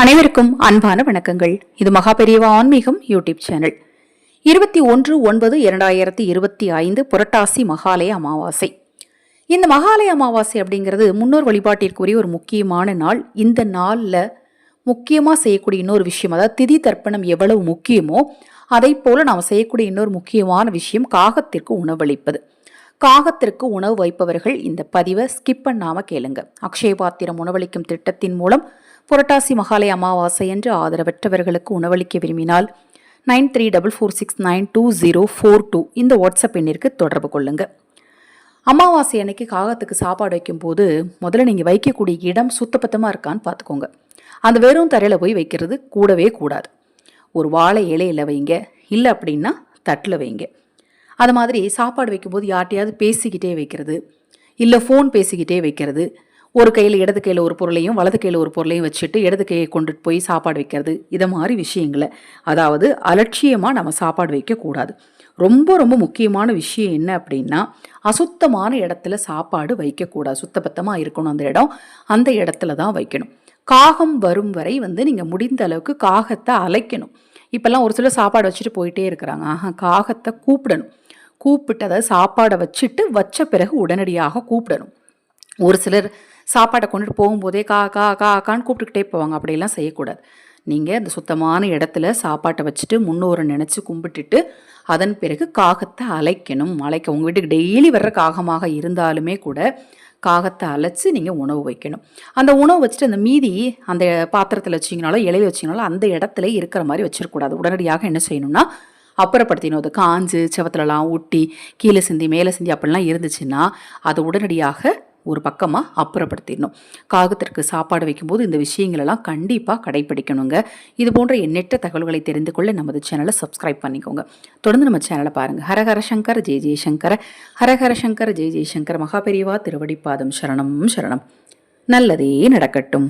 அனைவருக்கும் அன்பான வணக்கங்கள். இது மகாபெரியவா ஆன்மீகம் யூடியூப் சேனல். இருபத்தி ஒன்று ஒன்பது இரண்டாயிரத்தி இருபத்தி ஐந்து புரட்டாசி மகாலய அமாவாசை. இந்த மகாலய அமாவாசை அப்படிங்கிறது முன்னோர் வழிபாட்டிற்குரிய ஒரு முக்கியமான நாள். இந்த நாளில் முக்கியமாக செய்யக்கூடிய இன்னொரு விஷயம் அதாவது திதி தர்ப்பணம் எவ்வளவு முக்கியமோ அதை போல நாம் செய்யக்கூடிய இன்னொரு முக்கியமான விஷயம் காகத்திற்கு உணவளிப்பது. காகத்திற்கு உணவு வைப்பவர்கள் இந்த பதிவை ஸ்கிப் பண்ணாம கேளுங்க. அக்ஷய பாத்திரம் உணவளிக்கும் திட்டத்தின் மூலம் புரட்டாசி மகாலய அமாவாசை என்று ஆதரவற்றவர்களுக்கு உணவளிக்க விரும்பினால் nine three double four six nine two zero four two இந்த வாட்ஸ்அப் எண்ணிற்கு தொடர்பு கொள்ளுங்க. அமாவாசை அன்னைக்கு காகத்துக்கு சாப்பாடு வைக்கும்போது முதல்ல நீங்கள் வைக்கக்கூடிய இடம் சுத்தபத்தமாக இருக்கான்னு பார்த்துக்கோங்க. அந்த வெறும் தரையில் போய் வைக்கிறது கூடவே கூடாது. ஒரு வாழை இலையில் வைங்க. இல்லை அப்படின்னா தட்டில் வைங்க. அது மாதிரி சாப்பாடு வைக்கும்போது யார்ட்டையாவது பேசிக்கிட்டே வைக்கிறது இல்லை ஃபோன் பேசிக்கிட்டே வைக்கிறது. ஒரு கையில் இடது கையில் ஒரு பொருளையும் வலது கையில் ஒரு பொருளையும் வச்சுட்டு இடது கையை கொண்டுட்டு போய் சாப்பாடு வைக்கிறது. இதை மாதிரி விஷயங்களை. அதாவது அலட்சியமாக நம்ம சாப்பாடு வைக்கக்கூடாது. ரொம்ப ரொம்ப முக்கியமான விஷயம் என்ன அப்படின்னா அசுத்தமான இடத்துல சாப்பாடு வைக்கக்கூடாது. சுத்தபத்தமாக இருக்கணும் அந்த இடம். அந்த இடத்துல தான் வைக்கணும். காகம் வரும் வரை வந்து நீங்கள் முடிந்த அளவுக்கு காகத்தை அலைக்கணும் இப்போல்லாம் ஒரு சில சாப்பாடு வச்சுட்டு போயிட்டே இருக்கிறாங்க. ஆஹா காகத்தை கூப்பிடணும். கூப்பிட்டு அதாவது சாப்பாடை வச்சுட்டு வச்ச பிறகு உடனடியாக கூப்பிடணும். ஒரு சிலர் சாப்பாடை கொண்டுட்டு போகும்போதே கா கா கா கான்னு கூப்பிட்டுக்கிட்டே போவாங்க. அப்படியெல்லாம் செய்யக்கூடாது. நீங்கள் அந்த சுத்தமான இடத்துல சாப்பாட்டை வச்சுட்டு முன்னோரை நினச்சி கும்பிட்டுட்டு அதன் பிறகு காகத்தை அலைக்கணும் அலைக்க உங்கள் வீட்டுக்கு டெய்லி வர்ற காகமாக இருந்தாலுமே கூட காகத்தை அழைச்சி நீங்கள் உணவு வைக்கணும். அந்த உணவு வச்சுட்டு அந்த மீதி அந்த பாத்திரத்தில் வச்சிங்கனாலோ இலையில வச்சிங்கனாலோ அந்த இடத்துல இருக்கிற மாதிரி வச்சிடக்கூடாது உடனடியாக என்ன செய்யணும்னா அப்புறப்படுத்தினோம். அது காஞ்சு செவத்துலலாம் ஒட்டி கீழே சிந்தி மேலே சிந்தி அப்படிலாம் இருந்துச்சுன்னா அதை உடனடியாக ஒரு பக்கமாக அப்புறப்படுத்திடணும். காகத்திற்கு சாப்பாடு வைக்கும்போது இந்த விஷயங்களெல்லாம் கண்டிப்பாக கடைப்பிடிக்கணுங்க. இது போன்ற எண்ணற்ற தகவல்களை தெரிந்து கொள்ள நமது சேனலை சப்ஸ்கிரைப் பண்ணிக்கோங்க. தொடர்ந்து நம்ம சேனலை பாருங்கள் ஹரஹர சங்கர் ஜெய் ஜெய்சங்கர ஹரஹர சங்கர் ஜெய் ஜெய்சங்கர் மகாபெரிவா திருவடிப்பாதம். சரணம் சரணம். நல்லதே நடக்கட்டும்.